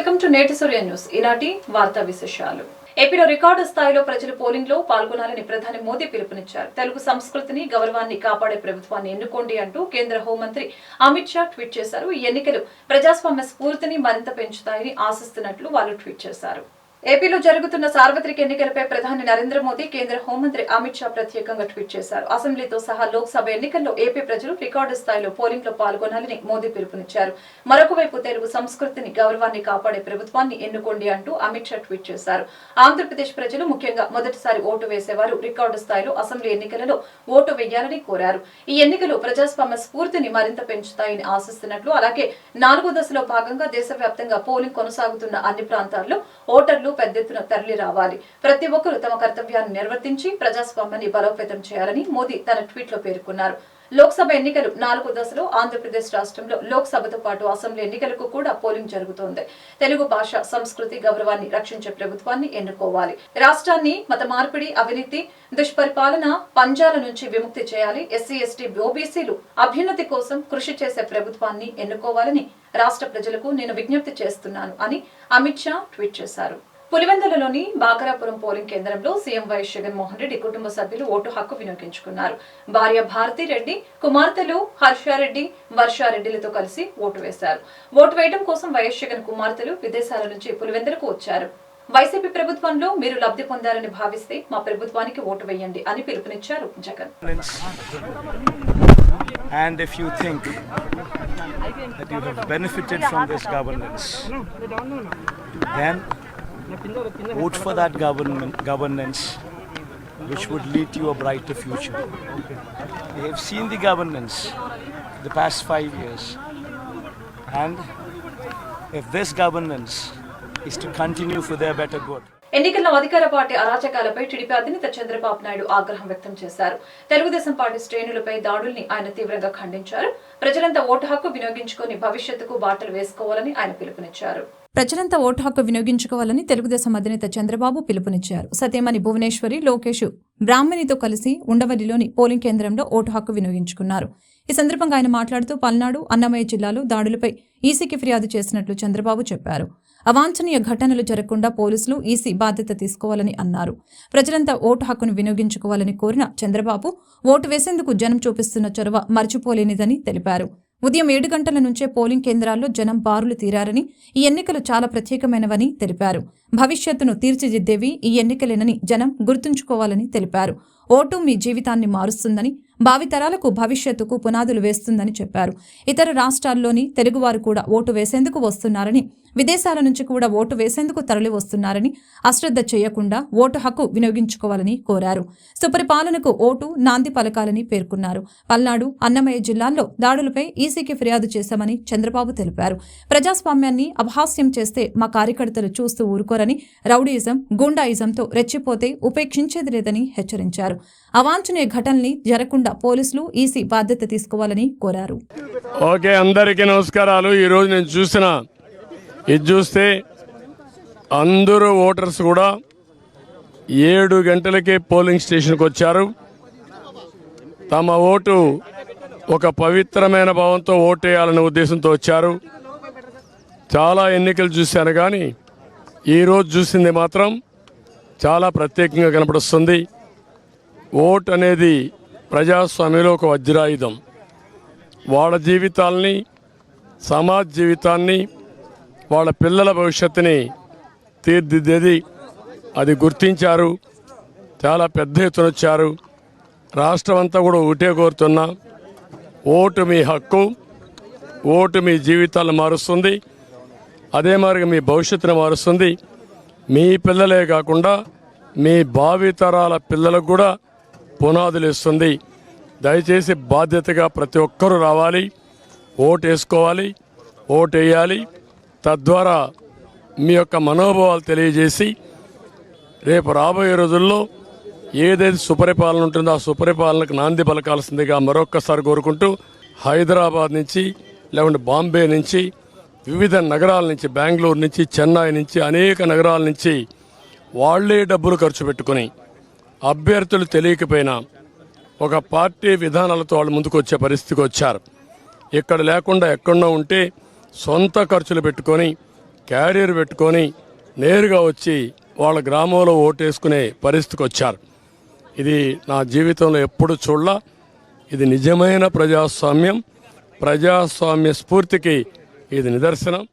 Welcome to నేటి సూర్య news. ఈనాటి వార్తా విశేషాలు. ఏపీలో రికార్డు స్థాయిలో ప్రజలు పోలింగ్లో పాల్గొనాలని ప్రధాని మోదీ పిలుపునిచ్చారు. తెలుగు సంస్కృతిని గౌరవాన్ని కాపాడే ప్రభుత్వాన్ని ఎన్నుకోండి అంటూ కేంద్ర హోంమంత్రి అమిత్ షా ట్వీట్ చేశారు. ఈ ఎన్నికలు ప్రజాస్వామ్య స్ఫూర్తిని మరింత పెంచుతాయని ఆశిస్తున్నట్లు వాళ్ళు ట్వీట్ చేశారు. ఏపీలో జరుగుతున్న సార్వత్రిక ఎన్నికలపై ప్రధాని నరేంద్ర మోదీ కేంద్ర హోంమంత్రి అమిత్ షా ప్రత్యేకంగా ట్వీట్ చేశారు. అసెంబ్లీతో సహా లోక్సభ ఎన్నికల్లో ఏపీ ప్రజలు రికార్డు స్థాయిలో పోలింగ్లో పాల్గొనాలని మోదీ పిలుపునిచ్చారు. మరొక వైపు తెలుగు సంస్కృతిని గౌరవాన్ని కాపాడే ప్రభుత్వాన్ని ఎన్నుకోండి అంటూ అమిత్ షా ట్వీట్ చేశారు. ఆంధ్రప్రదేశ్ ప్రజలు ముఖ్యంగా మొదటిసారి ఓటు వేసేవారు రికార్డు స్థాయిలో అసెంబ్లీ ఎన్నికలలో ఓటు వేయాలని కోరారు. ఈ ఎన్నికలు ప్రజాస్వామ్య స్ఫూర్తిని మరింత పెంచుతాయని ఆశిస్తున్నట్లు అలాగే నాలుగో దశలో భాగంగా దేశవ్యాప్తంగా పోలింగ్ కొనసాగుతున్న అన్ని ప్రాంతాల్లో ఓటర్లు పెద్ద ఎత్తున తరలి రావాలి. ప్రతి ఒక్కరూ తమ కర్తవ్యాన్ని నిర్వర్తించి ప్రజాస్వామ్యాన్ని బలోపేతం చేయాలని మోదీ తన ట్వీట్లో పేర్కొన్నారు. లోక్సభ ఎన్నికలు నాలుగో దశలో ఆంధ్రప్రదేశ్ రాష్ట్రంలో లోక్సభతో పాటు అసెంబ్లీ ఎన్నికలకు కూడా పోలింగ్ జరుగుతోంది. తెలుగు భాష సంస్కృతి గౌరవాన్ని రక్షించే ప్రభుత్వాన్ని ఎన్నుకోవాలి. రాష్ట్రాన్ని మత మార్పిడి అవినీతి దుష్పరిపాలన పంజాల నుంచి విముక్తి చేయాలి. ఎస్సీ ఎస్టీ ఓబీసీలు అభ్యున్నతి కోసం కృషి చేసే ప్రభుత్వాన్ని ఎన్నుకోవాలని రాష్ట్ర ప్రజలకు నేను విజ్ఞప్తి చేస్తున్నాను అని అమిత్ షా ట్వీట్ చేశారు. పులివెందులలోని బాకరాపురం పోలింగ్ కేంద్రంలో సీఎం వైఎస్ జగన్మోహన్ రెడ్డి కుటుంబ సభ్యులు ఓటు హక్కు వినియోగించుకున్నారు. భార్య భారతి రెడ్డి కుమార్తెలు హర్షారెడ్డి వర్షారెడ్డిలతో కలిసి ఓటు వేశారు. ఓటు వేయడం కోసం వైఎస్ జగన్ కుమార్తెలు విదేశాల నుంచి పులివెందులకు వచ్చారు. వైసీపీ ప్రభుత్వంలో మీరు లబ్ధి పొందారని భావిస్తే మా ప్రభుత్వానికి ఓటు వేయండి అని పిలుపునిచ్చారు Jagan. And if you think that you have benefited from this governance, then vote for that government, governance which would lead to a brighter future. We have seen the governance the past five years, and if this governance is to continue for their better good, ఎన్నికల్లో అధికార party అరాచకాలపై TDP అధినేత చంద్రబాబు నాయుడు ఆగ్రహం వ్యక్తం చేశారు. Telugu Desam party శ్రేణులపై దాడుల్ని ఆయన తీవ్రంగా ఖండించారు. ప్రజలంతా ఓటు హక్కు వినియోగించుకొని భవిష్యత్తుకు బాటలు వేసుకోవాలని ఆయన పిలుపునిచ్చారు. ప్రజలంతా ఓటు హక్కు వినియోగించుకోవాలని తెలుగుదేశం అధినేత చంద్రబాబు పిలుపునిచ్చారు. సత్యమణి భువనేశ్వరి లోకేష్ బ్రాహ్మణితో కలిసి ఉండవల్లిలోని పోలింగ్ కేంద్రంలో ఓటు హక్కు వినియోగించుకున్నారు. ఈ సందర్భంగా ఆయన మాట్లాడుతూ పల్నాడు అన్నమయ్య జిల్లాలో దాడులపై ఈసీకి ఫిర్యాదు చేసినట్లు చంద్రబాబు చెప్పారు. అవాంఛనీయ ఘటనలు జరగకుండా పోలీసులు ఈసీ బాధ్యత తీసుకోవాలని అన్నారు. ప్రజలంతా ఓటు హక్కును వినియోగించుకోవాలని కోరిన చంద్రబాబు ఓటు వేసేందుకు జనం చూపిస్తున్న చొరవ మర్చిపోలేనిదని తెలిపారు. ఉదయం ఏడు గంటల నుంచే పోలింగ్ కేంద్రాల్లో జనం బారులు తీరారని ఈ ఎన్నికలు చాలా ప్రత్యేకమైనవని తెలిపారు. భవిష్యత్తును తీర్చిదిద్దేవి ఈ ఎన్నికలేనని జనం గుర్తుంచుకోవాలని తెలిపారు. ఓటు మీ జీవితాన్ని మారుస్తుందని భావితరాలకు భవిష్యత్తుకు పునాదులు వేస్తుందని చెప్పారు. ఇతర రాష్ట్రాల్లోని తెలుగువారు కూడా ఓటు వేసేందుకు వస్తున్నారని విదేశాల నుంచి కూడా ఓటు వేసేందుకు తరలి వస్తున్నారని అశ్రద్ధ చేయకుండా ఓటు హక్కు వినియోగించుకోవాలని కోరారు. సుపరిపాలనకు ఓటు నాంది పలకాలని పేర్కొన్నారు. పల్నాడు అన్నమయ్య జిల్లాల్లో దాడులపై ఈసీకి ఫిర్యాదు చేశామని చంద్రబాబు తెలిపారు. ప్రజాస్వామ్యాన్ని అపహాస్యం చేస్తే మా కార్యకర్తలు చూస్తూ ఊరుకోరని రౌడీయిజం గూండాయిజంతో రెచ్చిపోతే ఉపేక్షించేది లేదని హెచ్చరించారు. అవాంఛనీయ ఘటనల్ని జరగకుండా పోలీసులు ఈసీ బాధ్యత తీసుకోవాలని కోరారు. ఓకే అందరికీ నమస్కారాలు. ఈరోజు నేను చూసిన ఇది చూస్తే అందరూ ఓటర్స్ కూడా ఏడు గంటలకే పోలింగ్ స్టేషన్కి వచ్చారు. తమ ఓటు ఒక పవిత్రమైన భావంతో ఓటేయాలనే ఉద్దేశంతో వచ్చారు. చాలా ఎన్నికలు చూశాను కానీ ఈరోజు చూసింది మాత్రం చాలా ప్రత్యేకంగా కనపడుస్తుంది. ఓట్ అనేది ప్రజాస్వామ్యంలో ఒక వజ్రాయుధం. వాళ్ళ జీవితాల్ని సమాజ జీవితాన్ని వాళ్ళ పిల్లల భవిష్యత్తుని తీర్దిద్దేది అది గుర్తించారు. చాలా పెద్ద ఎత్తున వచ్చారు. రాష్ట్రం అంతా కూడా ఒకటే కోరుతున్నా. ఓటు మీ హక్కు ఓటు మీ జీవితాలను మారుస్తుంది. అదే మరి మీ భవిష్యత్తును మారుస్తుంది. మీ పిల్లలే కాకుండా మీ భావితరాల పిల్లలకు కూడా పునాదులు ఇస్తుంది దయచేసి బాధ్యతగా ప్రతి ఒక్కరూ రావాలి. ఓటు వేసుకోవాలి. ఓటు వేయాలి. తద్వారా మీ యొక్క మనోభావాలు తెలియజేసి రేపు రాబోయే రోజుల్లో ఏదైతే సుపరిపాలన ఉంటుందో ఆ సుపరిపాలనకు నాంది పలకాల్సిందిగా మరొక్కసారి కోరుకుంటూ హైదరాబాద్ నుంచి లేకుంటే బాంబే నుంచి వివిధ నగరాల నుంచి బెంగళూరు నుంచి చెన్నై నుంచి అనేక నగరాల నుంచి వాళ్ళే డబ్బులు ఖర్చు పెట్టుకుని అభ్యర్థులు తెలియకపోయినా ఒక పార్టీ విధానాలతో వాళ్ళు ముందుకు వచ్చే పరిస్థితికి వచ్చారు. ఇక్కడ లేకుండా ఎక్కడో ఉంటే సొంత ఖర్చులు పెట్టుకొని క్యారియర్ పెట్టుకొని నేరుగా వచ్చి వాళ్ళ గ్రామంలో ఓటేసుకునే పరిస్థితికి వచ్చారు. ఇది నా జీవితంలో ఎప్పుడు చూడలా. ఇది నిజమైన ప్రజాస్వామ్యం. ప్రజాస్వామ్య స్ఫూర్తికి ఇది నిదర్శనం.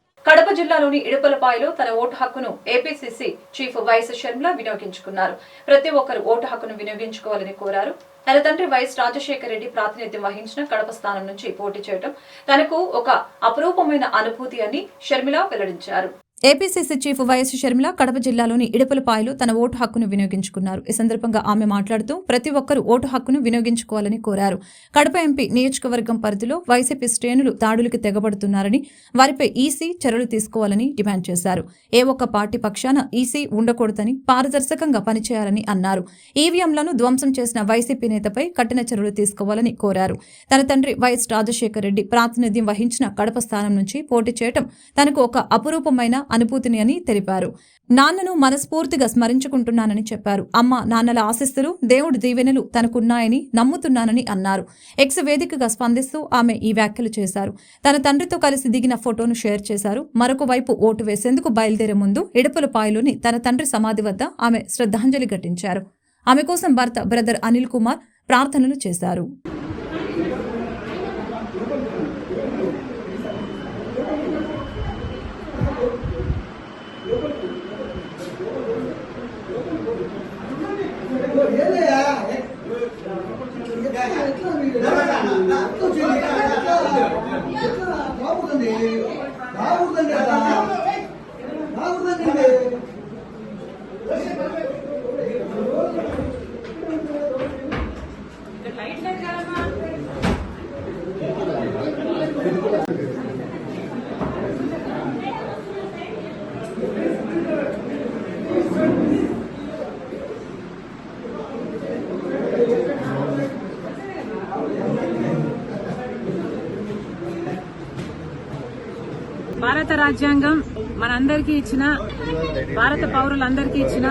కడప జిల్లాలోని ఇడుపలపాయలో తన ఓటు హక్కును ఏపీసీసీ చీఫ్ వైఎస్ షర్మిల వినియోగించుకున్నారు. ప్రతి ఒక్కరు ఓటు హక్కును వినియోగించుకోవాలని కోరారు. తన తండ్రి వైఎస్ రాజశేఖర రెడ్డి ప్రాతినిధ్యం వహించిన కడప స్థానం నుంచి పోటీ చేయడం తనకు ఒక అపురూపమైన అనుభూతి అని షర్మిల వెల్లడించారు. APCC chief YS Sharmila Kadapa జిల్లాలోని ఇడపలపాయలో తన ఓటు హక్కును వినియోగించుకున్నారు. ఈ సందర్భంగా ఆమె మాట్లాడుతూ ప్రతి ఒక్కరూ ఓటు హక్కును వినియోగించుకోవాలని కోరారు. కడప ఎంపీ నియోజకవర్గం పరిధిలో వైసీపీ శ్రేణులు దాడులకు తెగబడుతున్నారని వారిపై ఈసీ చర్యలు తీసుకోవాలని డిమాండ్ చేశారు. ఏ ఒక్క పార్టీ పక్షాన ఈసీ ఉండకూడదని పారదర్శకంగా పనిచేయాలని అన్నారు. ఈవీఎంలను ధ్వంసం చేసిన వైసీపీ నేతపై కఠిన చర్యలు తీసుకోవాలని కోరారు. తన తండ్రి వైఎస్ రాజశేఖర రెడ్డి ప్రాతినిధ్యం వహించిన కడప స్థానం నుంచి పోటీ చేయటం తనకు ఒక అపురూపమైన అనుభూతిని అని తెలిపారు. నాన్నను మనస్ఫూర్తిగా స్మరించుకుంటున్నానని చెప్పారు. అమ్మ నాన్నల ఆశిస్తులు దేవుడి దీవెనలు తనకున్నాయని నమ్ముతున్నానని అన్నారు. ఎక్స్ వేదికగా స్పందిస్తూ ఆమె ఈ వ్యాఖ్యలు చేశారు. తన తండ్రితో కలిసి దిగిన ఫోటోను షేర్ చేశారు. మరొక వైపు ఓటు వేసేందుకు బయలుదేరే ముందు ఇడుపులపాయలోని తన తండ్రి సమాధి వద్ద ఆమె శ్రద్ధాంజలి ఘటించారు. ఆమె కోసం భర్త బ్రదర్ అనిల్ కుమార్ ప్రార్థనలు చేశారు. రాజ్యాంగం మనందరికీ ఇచ్చిన భారత పౌరులందరికీ ఇచ్చిన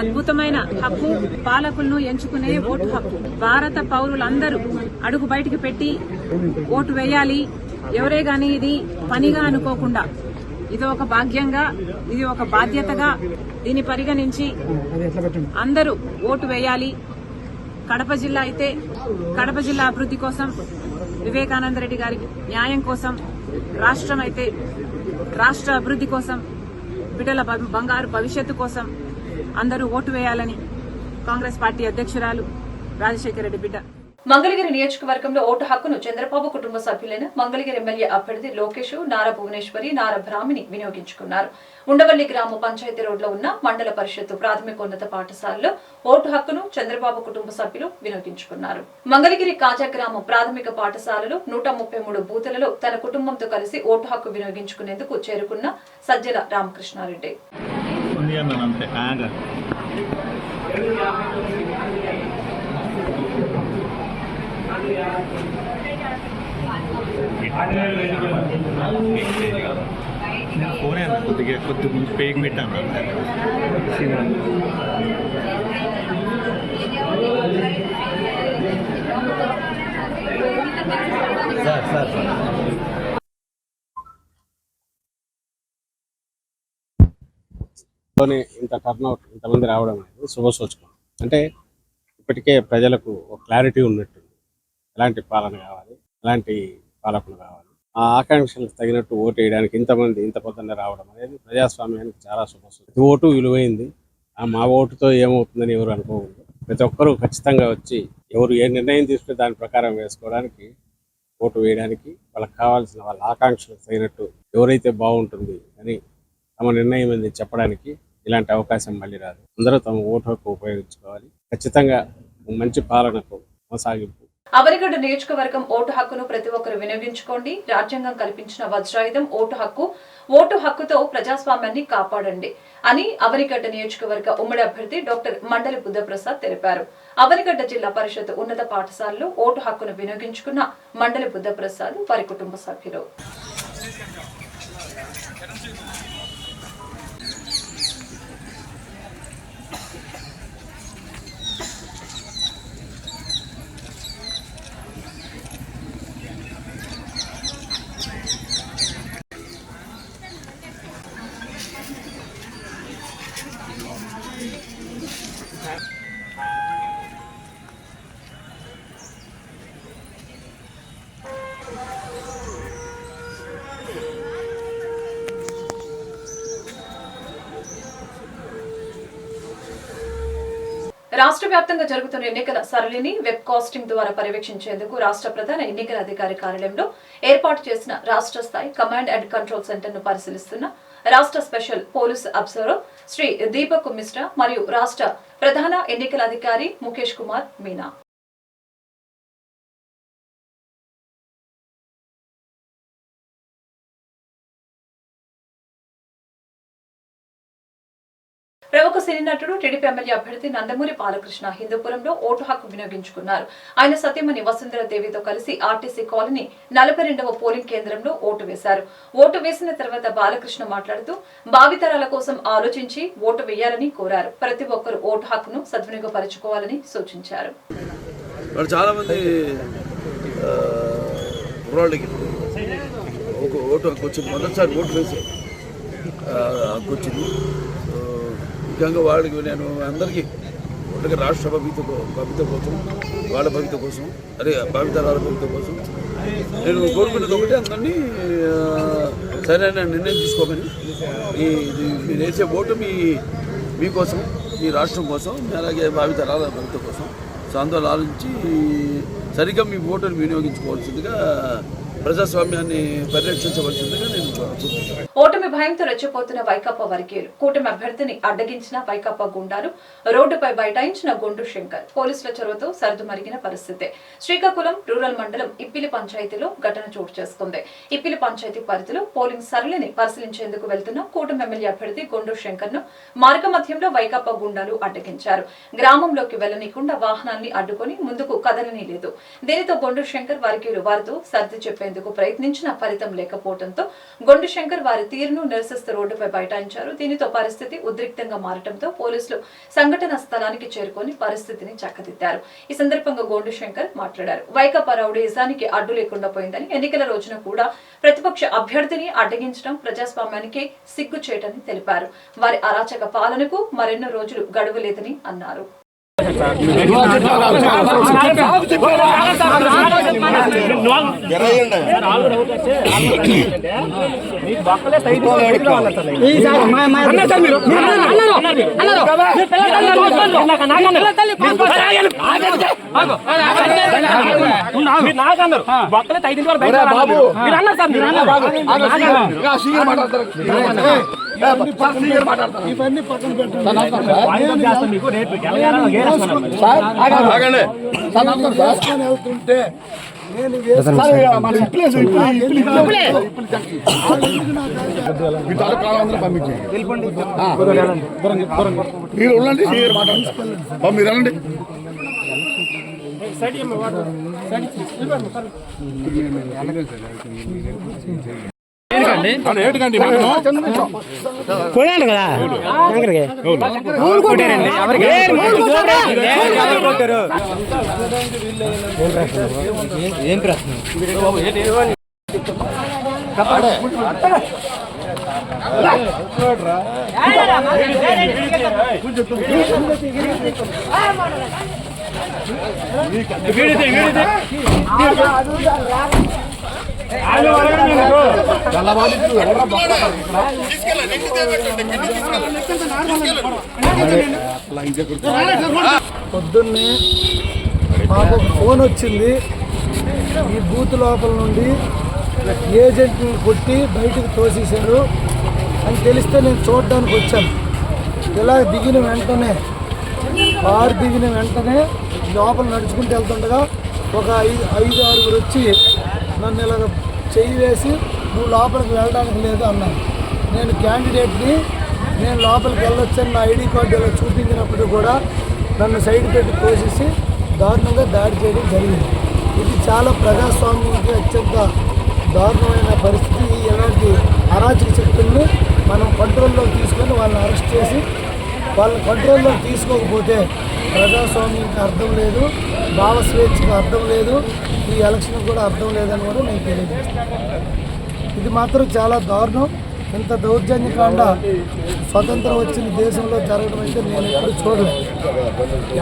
అద్భుతమైన హక్కు పాలకులను ఎంచుకునే ఓటు హక్కు. భారత పౌరులందరూ అడుగు బయటికి పెట్టి ఓటు వేయాలి. ఎవరే గాని ఇది పనిగా అనుకోకుండా ఇది ఒక భాగ్యంగా ఇది ఒక బాధ్యతగా దీన్ని పరిగణించి అందరూ ఓటు వేయాలి. కడప జిల్లా అయితే కడప జిల్లా అభివృద్ధి కోసం వివేకానంద రెడ్డి గారి న్యాయం కోసం రాష్ట్రం అయితే రాష్ట్ర అభివృద్ధి కోసం బిడ్డల బంగారు భవిష్యత్తు కోసం అందరూ ఓటు వేయాలని కాంగ్రెస్ పార్టీ అధ్యక్షురాలు రాజశేఖర రెడ్డి బిడ్డ మంగళగిరి నియోజకవర్గంలో ఓటు హక్కును చంద్రబాబు కుటుంబ సభ్యులైన మంగళగిరి ఎమ్మెల్యే అభ్యర్థి లోకేష్ నారా భువనేశ్వరి నారా బ్రాహ్మిణి వినియోగించుకున్నారు. ఉండవల్లి గ్రామ పంచాయతీ రోడ్లో ఉన్న మండల పరిషత్తు ప్రాథమికోన్నత పాఠశాలలో ఓటు హక్కును చంద్రబాబు కుటుంబ సభ్యులు వినియోగించుకున్నారు. మంగళగిరి కాజా గ్రామ ప్రాథమిక పాఠశాలలో నూట ముప్పై మూడు బూతులలో తన కుటుంబంతో కలిసి ఓటు హక్కు వినియోగించుకునేందుకు చేరుకున్న సజ్జల రామకృష్ణారెడ్డి ఉంది అన్నాను అంతే ఆగ నేను ఫోనే కొద్దిగా కొద్దిగా పేకి పెట్టాను సార్ సార్ సార్లోనే ఇంత టర్న్అవుట్ ఇంతమంది రావడం అనేది శుభసూచకం అంటే ఇప్పటికే ప్రజలకు ఒక క్లారిటీ ఉన్నట్టు ఎలాంటి పాలన కావాలి? ఎలాంటి పాలకులు కావాలి? ఆ ఆకాంక్షలకు తగినట్టు ఓటు వేయడానికి ఇంతమంది ఇంత పొద్దున్న రావడం అనేది ప్రజాస్వామ్యానికి చాలా శుభసూచకం ఓటు విలువైంది. ఆ మా ఓటుతో ఏమవుతుందని ఎవరు అనుకోకూడదు. ప్రతి ఒక్కరూ ఖచ్చితంగా వచ్చి ఎవరు ఏ నిర్ణయం తీసుకుని దాని ప్రకారం వేసుకోవడానికి ఓటు వేయడానికి వాళ్ళకి కావాల్సిన వాళ్ళ ఆకాంక్షలకు తగినట్టు ఎవరైతే బాగుంటుంది అని తమ నిర్ణయం అనేది చెప్పడానికి ఇలాంటి అవకాశం మళ్ళీ రాదు. అందరూ తమ ఓటు హక్కు ఉపయోగించుకోవాలి. ఖచ్చితంగా మంచి పాలనకు కొనసాగింపు అవరిగడ్డ నియోజకవర్గం ఓటు హక్కును ప్రతి ఒక్కరు వినియోగించుకోండి. రాజ్యాంగం కల్పించిన వజ్రాయుధం ఓటు హక్కు. ఓటు హక్కుతో ప్రజాస్వామ్యాన్ని కాపాడండి అని అవరిగడ్డ నియోజకవర్గ ఉమ్మడి అభ్యర్థి డాక్టర్ మండలి బుద్ధప్రసాద్ తెలిపారు. అవరిగడ్డ జిల్లా పరిషత్ ఉన్నత పాఠశాలలో ఓటు హక్కును వినియోగించుకున్న మండలి బుద్ధప్రసాద్ వారి కుటుంబ సభ్యులు. రాష్ట్ర వ్యాప్తంగా జరుగుతున్న ఎన్నికల సరళిని వెబ్ కాస్టింగ్ ద్వారా పర్యవేక్షించేందుకు రాష్ట్ర ప్రధాన ఎన్నికల అధికారి కార్యాలయంలో ఏర్పాటు చేసిన రాష్ట్ర స్థాయి కమాండ్ అండ్ కంట్రోల్ సెంటర్ను పరిశీలిస్తున్న రాష్ట్ర special police observer Shri Deepak Mishra మరియు రాష్ట్ర ప్రధాన ఎన్నికల అధికారి ముఖేష్ కుమార్ మీనా. ప్రముఖ సినీ నటుడు టీడీపీ ఎమ్మెల్యే అభ్యర్థి నందమూరి బాలకృష్ణ హిందూపురంలో ఓటు హక్కు వినియోగించుకున్నారు. ఆయన సత్యమణి వసుంధరదేవితో కలిసి ఆర్టీసీ కాలనీ నలభై రెండవ పోలింగ్ కేంద్రంలో ఓటు వేశారు. ఓటు వేసిన తర్వాత బాలకృష్ణ మాట్లాడుతూ భావితరాల కోసం ఆలోచించి ఓటు వేయాలని కోరారు. ప్రతి ఒక్కరు ఓటు హక్కును సద్వినియోగపరచుకోవాలని సూచించారు. ఓటు హక్కు వచ్చింది. మొదటిసారి ఓటు వేసి హక్కు వచ్చింది. ముఖ్యంగా వాళ్ళకి నేను అందరికీ వాళ్ళకి రాష్ట్ర భవిత భవిత కోసం వాళ్ళ భవిత కోసం అదే భావితరాల భవిత కోసం నేను కోరుకునేది ఒకటి అందరినీ సరైన నిర్ణయం తీసుకోమని. ఈ మీరు వేసే ఓటు మీ మీకోసం మీ రాష్ట్రం కోసం అలాగే భావితరాల భవిత కోసం సో అందులో ఆలోచించి సరిగ్గా మీ ఓటును వినియోగించుకోవాల్సిందిగా ప్రజాస్వామ్యాన్ని పరిరక్షించవలసిందిగా నేను ఓటమి భయంతో రెచ్చిపోతున్న వైకాపా వర్గీయులు కూటమి అభ్యర్థిని అడ్డగించిన వైకాపా గుండాలు రోడ్డుపై బైఠాయించిన గుండు శంకర్ పోలీసుల చొరవతో సర్దుమరిగిన పరిస్థితి. శ్రీకాకుళం రూరల్ మండలం ఇప్పిలి పంచాయతీలో ఘటన చోటు చేసుకుంది. ఇప్పిలి పంచాయతీ పరిధిలో పోలింగ్ సరళిని పరిశీలించేందుకు వెళ్తున్న కూటమి ఎమ్మెల్యే అభ్యర్థి గుండు శంకర్ను మార్గ మధ్యంలో వైకాపా గుండాలు అడ్డగించారు. గ్రామంలోకి వెళ్ళనీయకుండా వాహనాన్ని అడ్డుకొని ముందుకు కదలనీ లేదు దీనితో గుండు శంకర్ వర్గీయులు వారితో సర్ది చెప్పేందుకు ప్రయత్నించిన ఫలితం లేకపోవడంతో గొండు శంకర్ వారి తీరును నిరసిస్తూ రోడ్డుపై బైఠాయించారు. దీనితో పరిస్థితి ఉద్రిక్తంగా మారటంతో పోలీసులు సంఘటన స్థలానికి చేరుకొని పరిస్థితిని చక్కదిద్దారు. ఈ సందర్భంగా గోండు శంకర్ మాట్లాడారు. వైకాపా రౌడీజానికి అడ్డు లేకుండా పోయిందని ఎన్నికల రోజున కూడా ప్రతిపక్ష అభ్యర్థిని అడ్డగించడం ప్రజాస్వామ్యానికి సిగ్గు చేయటని తెలిపారు. వారి అరాచక పాలనకు మరెన్నో రోజులు గడువు లేదని అన్నారు. నాకన్నారు బొక్కలే ఐదింటి వరకు. మీరు అన్నారు సార్ మీరు అన్నారు తెలంగాణ గేరేస్తున్నాం. రాసుకొని వెళ్తుంటే. మీరు ఉండండి మీరు మాట్లాడండి. బాబు, మీరు వెళ్ళండి. ఏంటండి కొనాలి కదా శంకర్కి. ఏం ప్రశ్న పొద్దున్నే మాకు ఫోన్ వచ్చింది. ఈ బూత్ లోపల నుండి ఏజెంట్ని కొట్టి బయటకు తోసేశారు. అని తెలిస్తే నేను చూడడానికి వచ్చాను. ఇలా దిగిన వెంటనే కారు దిగిన వెంటనే లోపల నడుచుకుంటూ వెళ్తుండగా ఒక ఐదు ఐదు ఆరుగురు వచ్చి నన్ను ఇలాగ చెయ్యి వేసి నువ్వు లోపలికి వెళ్ళడానికి లేదు అన్నాను. నేను క్యాండిడేట్ని నేను లోపలికి వెళ్ళొచ్చని నా ఐడి కార్డు ఇలా చూపించినప్పుడు కూడా నన్ను సైడ్ పెట్టి పోసేసి దారుణంగా దాడి చేయడం జరిగింది. ఇది చాలా ప్రజాస్వామ్యానికి అత్యంత దారుణమైన పరిస్థితి. ఇలాంటి అరాచక శక్తులను మనం కంట్రోల్లో తీసుకొని వాళ్ళని అరెస్ట్ చేసి వాళ్ళని కంట్రోల్లో తీసుకోకపోతే ప్రజాస్వామ్యానికి అర్థం లేదు భావ స్వేచ్ఛకి అర్థం లేదు ఈ ఎలక్షన్ కూడా అర్థం లేదని కూడా నేను తెలియజేస్తాను ఇది మాత్రం చాలా దారుణం. ఇంత దౌర్జన్యకాండ స్వతంత్రం వచ్చిన దేశంలో జరగడం అయితే నేను ఎప్పుడు చూడలేదు.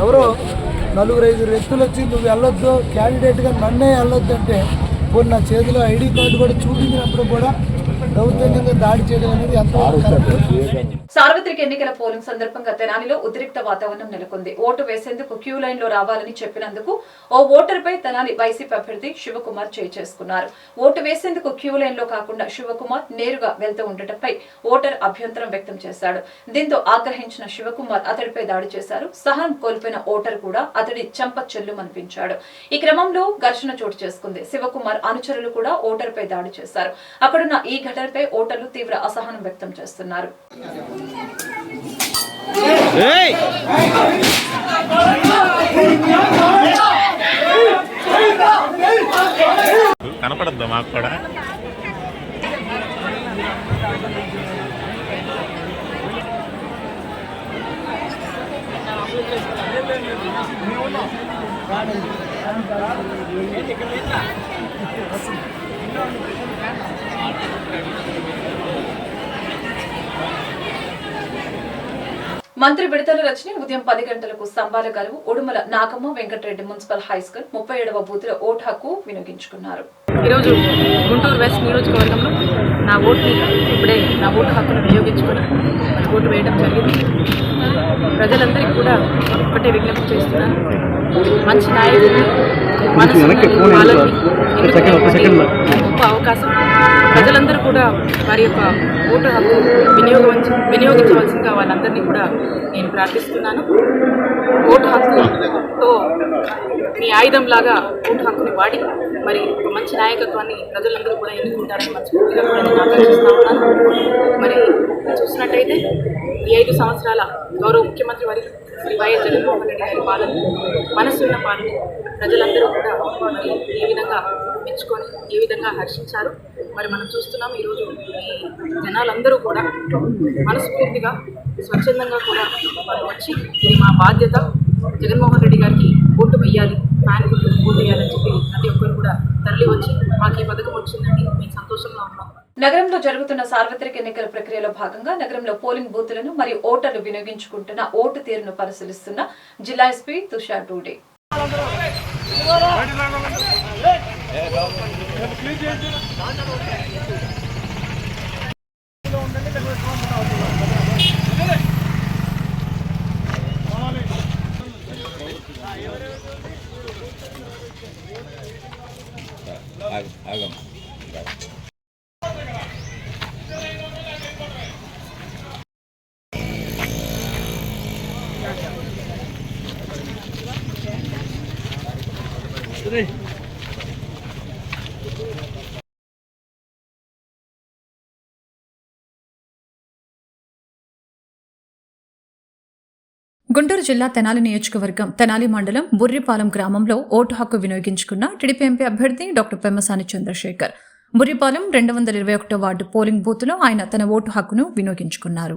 ఎవరో నలుగురు ఐదు వ్యక్తులు వచ్చి నువ్వు వెళ్ళొద్దు క్యాండిడేట్గా నన్నే వెళ్ళొద్దు అంటే పోనీ నా చేతిలో ఐడి కార్డు కూడా చూపించినప్పుడు కూడా దౌర్జన్యంగా దాడి చేయడం అనేది ఎంతవరకు కరెక్ట్ సార్వత్రిక ఎన్నికల పోలింగ్ సందర్భంగా తెనాలిలో ఉద్రిక్త వాతావరణం నెలకొంది. ఓటు వేసేందుకు క్యూ లైన్లో రావాలని చెప్పినందుకు ఓ ఓటర్పై తెనాలి వైసీపీ అభ్యర్థి శివకుమార్ చేయి చేసుకున్నారు. ఓటు వేసేందుకు క్యూ లైన్లో కాకుండా శివకుమార్ నేరుగా వెళ్తూ ఉండటంపై ఓటర్ అభ్యంతరం వ్యక్తం చేశాడు. దీంతో ఆగ్రహించిన శివకుమార్ అతడిపై దాడి చేశారు. సహనం కోల్పోయిన ఓటర్ కూడా అతడి చెంప చెల్లుమనిపించాడు. ఈ క్రమంలో ఘర్షణ చోటు చేసుకుంది. శివకుమార్ అనుచరులు కూడా ఓటర్ పై దాడి చేశారు. అక్కడున్న ఈ ఘటనపై ఓటర్లు తీవ్ర అసహనం వ్యక్తం చేస్తున్నారు. కనపడద్దా మాకు కూడా? మంత్రి విడతల రచన ఉదయం పది గంటలకు స్తంభాల గలువు Udumala Nagamma Venkatareddy municipal high school ముప్పై ఏడవ బూత్లో ఓటు హక్కు వినియోగించుకున్నారు. ఈరోజు గుంటూరు వెస్ట్ నియోజకవర్గంలో నా ఓటుని ఇప్పుడే నా ఓటు హక్కును వినియోగించుకొని ఓటు వేయడం జరిగింది. ప్రజలందరికీ కూడా ఒకటే విజ్ఞప్తి చేస్తున్నాను మంచి ఎన్నుకునేటువంటి గొప్ప అవకాశం? ప్రజలందరూ కూడా వారి యొక్క ఓటు హక్కు వినియోగించ వినియోగించవలసిందిగా వాళ్ళందరినీ కూడా నేను ప్రార్థిస్తున్నాను. ఓటు హక్కుతో మీ ఆయుధంలాగా ఓటు హక్కుని వాడి మరి ఒక మంచి నాయకత్వాన్ని ప్రజలందరూ కూడా ఎన్నుకుంటారని మనస్ఫూర్తిగా కూడా నేను ఆకాంక్షిస్తా ఉన్నాను. మరి చూసినట్టయితే ఈ ఐదు సంవత్సరాల గౌరవ ముఖ్యమంత్రి వారి వైఎస్ జగన్మోహన్ రెడ్డి గారి పాలన మనసున్న పాలన ప్రజలందరూ కూడా ఏ విధంగా మెచ్చుకొని ఏ విధంగా హర్షించారు. మరి మనం చూస్తున్నాం ఈరోజు ఈ జనాలందరూ కూడా మనస్ఫూర్తిగా స్వచ్ఛందంగా కూడా వాళ్ళు వచ్చి ఇది మా బాధ్యత. జగన్మోహన్ రెడ్డి గారికి ఓటు వేయాలి ఫ్యాన్ గుర్తు ఓటు వేయాలని చెప్పి ప్రతి ఒక్కరు కూడా తరలి వచ్చి మాకు ఈ పథకం వచ్చిందండి. మేము సంతోషంగా ఉన్నాం. నగరంలో జరుగుతున్న సార్వత్రిక ఎన్నికల ప్రక్రియలో భాగంగా నగరంలో పోలింగ్ బూతులను మరియు ఓటర్లు వినియోగించుకుంటున్న ఓటు తీరును పరిశీలిస్తున్న జిల్లా ఎస్పీ తుషార్ డూడే. గుంటూరు జిల్లా తెనాలి నియోజకవర్గం తెనాలి మండలం బుర్రిపాలెం గ్రామంలో ఓటు హక్కు వినియోగించుకున్న టీడీపీ ఎంపీ అభ్యర్థి డాక్టర్ పెమ్మసాని చంద్రశేఖర్. బుర్రిపాలెం రెండు వందల ఇరవై ఒకటో వార్డు పోలింగ్ బూత్లో ఆయన తన ఓటు హక్కును వినియోగించుకున్నారు.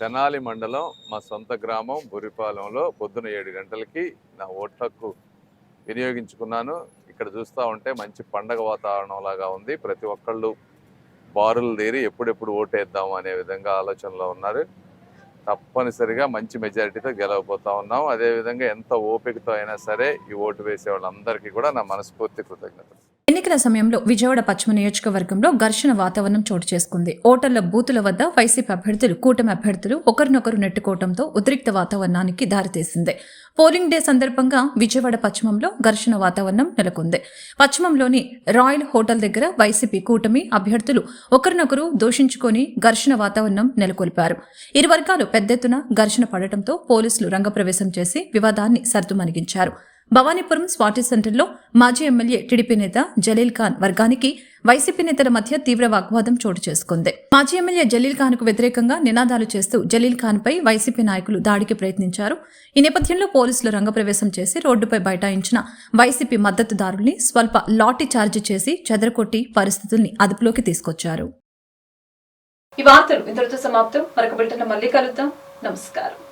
తెనాలి మండలం మా సొంత గ్రామం బురిపాలెంలో పొద్దున ఏడు గంటలకి నా ఓటు హక్కు వినియోగించుకున్నాను. ఇక్కడ చూస్తూ ఉంటే మంచి పండగ వాతావరణం లాగా ఉంది. ప్రతి ఒక్కళ్ళు బారులు తీరి ఎప్పుడెప్పుడు ఓటేద్దాం అనే విధంగా ఆలోచనలో ఉన్నారు. తప్పనిసరిగా మంచి మెజారిటీతో గెలవబోతా ఉన్నాం. అదేవిధంగా ఎంత ఓపికతో అయినా సరే ఈ ఓటు వేసే వాళ్ళందరికీ కూడా నా మనస్ఫూర్తి కృతజ్ఞతలు. ఎన్నికల సమయంలో విజయవాడ పశ్చిమ నియోజకవర్గంలో ఘర్షణ వాతావరణం చోటు చేసుకుంది. ఓటర్ల బూతుల వద్ద వైసీపీ అభ్యర్థులు కూటమి అభ్యర్థులు ఒకరినొకరు నెట్టుకోవడంతో ఉద్రిక్త వాతావరణానికి దారితీసింది. పోలింగ్ డే సందర్భంగా విజయవాడ పశ్చిమంలో ఘర్షణ వాతావరణం నెలకొంది. పశ్చిమంలోని రాయల్ హోటల్ దగ్గర వైసీపీ కూటమి అభ్యర్థులు ఒకరినొకరు దూషించుకొని ఘర్షణ వాతావరణం నెలకొల్పారు. ఇరు వర్గాలు పెద్ద ఎత్తున ఘర్షణ పడటంతో పోలీసులు రంగప్రవేశం చేసి వివాదాన్ని సర్దుమణిగించారు. భవానీపురం స్వాతి సెంటర్లో మాజీ ఎమ్మెల్యే టీడీపీ నేత జలీల్ ఖాన్ వర్గానికి వైసీపీ నేతల మధ్య తీవ్ర వాగ్వాదం చోటు చేసుకుంది. మాజీ ఎమ్మెల్యే జలీల్ ఖాన్కు వ్యతిరేకంగా నినాదాలు చేస్తూ జలీల్ ఖాన్ పై వైసీపీ నాయకులు దాడికి ప్రయత్నించారు. ఈ నేపథ్యంలో పోలీసులు రంగప్రవేశం చేసి రోడ్డుపై బైఠాయించిన వైసీపీ మద్దతుదారుల్ని స్వల్ప లాఠీ చార్జీ చేసి చెదరకొట్టి పరిస్థితుల్ని అదుపులోకి తీసుకొచ్చారు. ఈ వార్తలు ఇంతటితో సమాప్తం. మరొక బిల్టన్ మళ్ళీ కలుద్దాం. నమస్కారం.